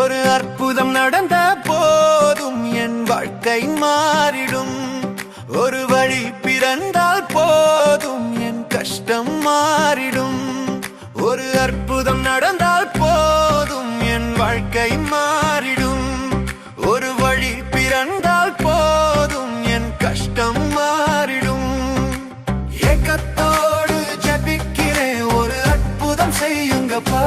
ஒரு அற்புதம் நடந்த போதும் என் வாழ்க்கை மாறிடும். ஒரு வழி பிறந்தால் போதும் என் கஷ்டம் மாறிடும். ஒரு அற்புதம் நடந்தால் போதும் என் வாழ்க்கை மாறிடும். ஒரு வழி பிறந்தால் போதும் என் கஷ்டம் மாறிடும். ஏக்கத்தோடு ஜபிக்கிறேன் ஒரு அற்புதம் செய்யுங்கப்பா.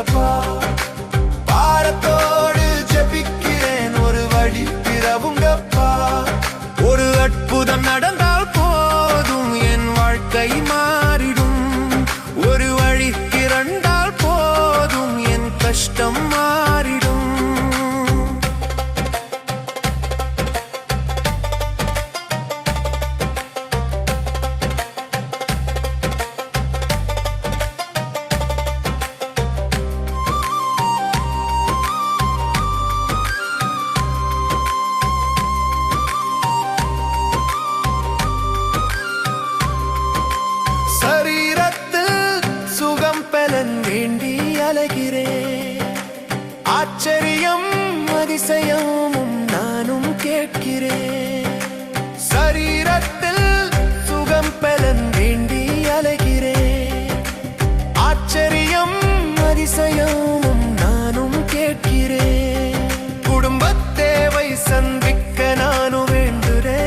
பிறப்பா பாரத்தோடு ஜபிக்கிறேன் ஒரு வழி பிறவுங்கப்பா. ஒரு அற்புதம் நடந்தால் போதும் என் வாழ்க்கை மா கடன் வேண்டி அலைகிறேன். ஆச்சரியம் அதிசயமும் நானும் கேட்கிறேன். சரீரத்தில் சுகம் பலன் வேண்டி அலைகிறேன். ஆச்சரியம் அதிசயமும் நானும் கேட்கிறேன். குடும்ப தேவை சந்திக்க நானும் வேண்டுறேன்.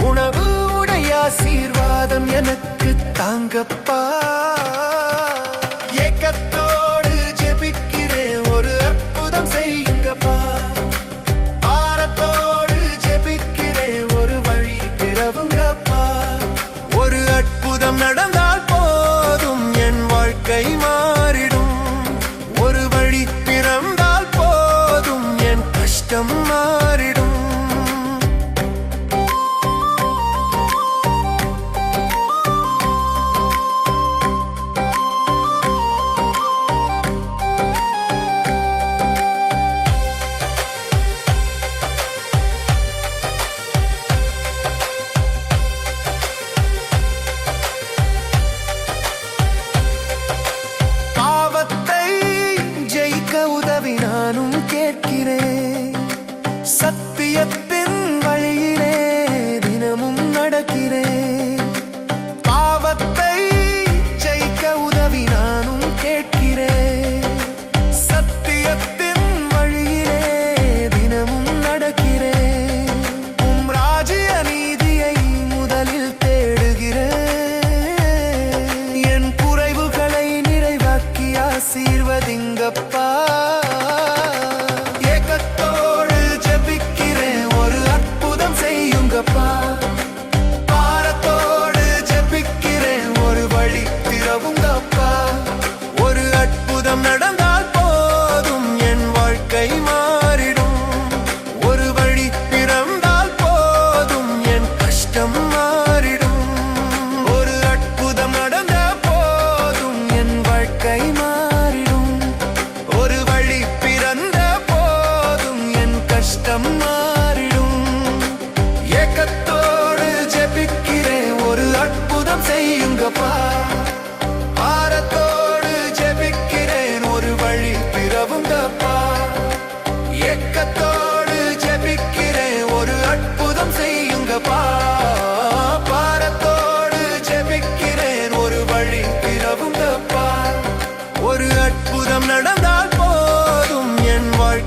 உணவு உடைய ஆசீர்வாதம் எனக்கு தாங்கப்பா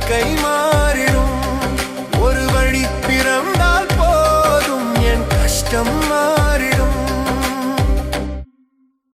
कई माँ